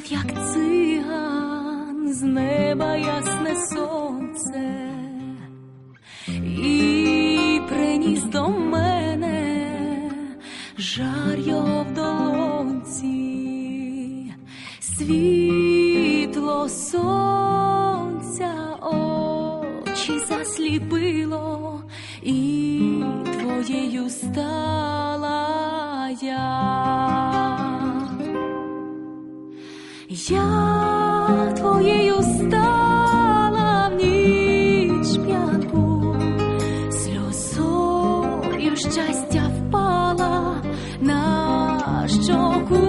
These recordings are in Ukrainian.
Ти як циган, з неба ясне сонце. І приніс до мене жар його в долонці, світло сонця очі засліпило, і твоєю стала Я твоєю стала в ніч п'янку, сльозою щастя впала на щоку,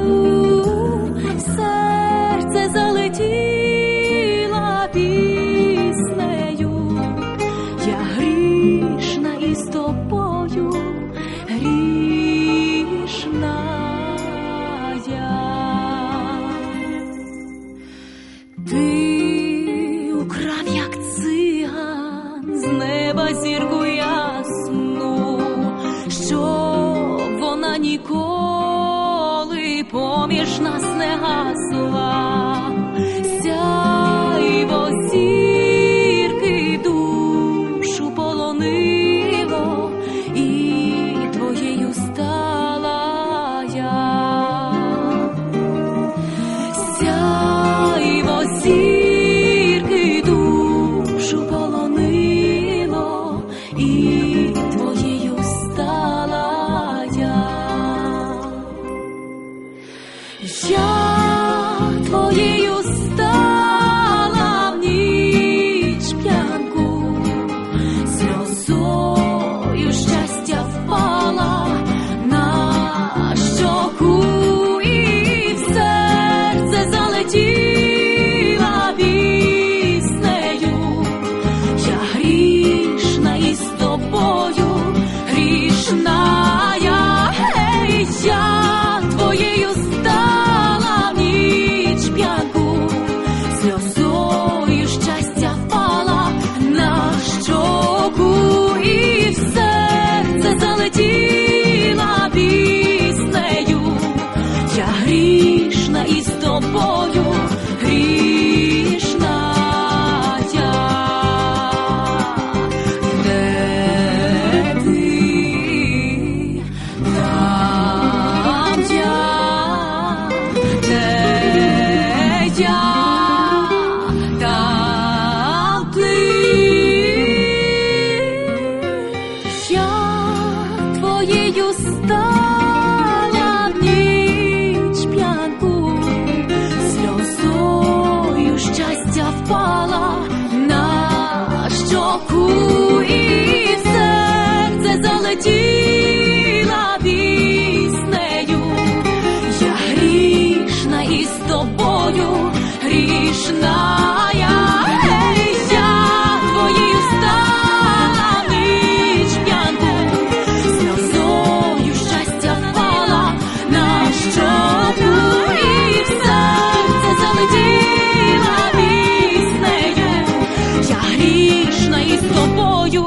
серце залетіла піснею, я грішна із тобою, грішна поміж нас не гасла, тобою, грішна із тобою, грішна я, Ей, я твоєю стала щастя впала на щоку. І в серце залетіла піснею. Я грішна із тобою,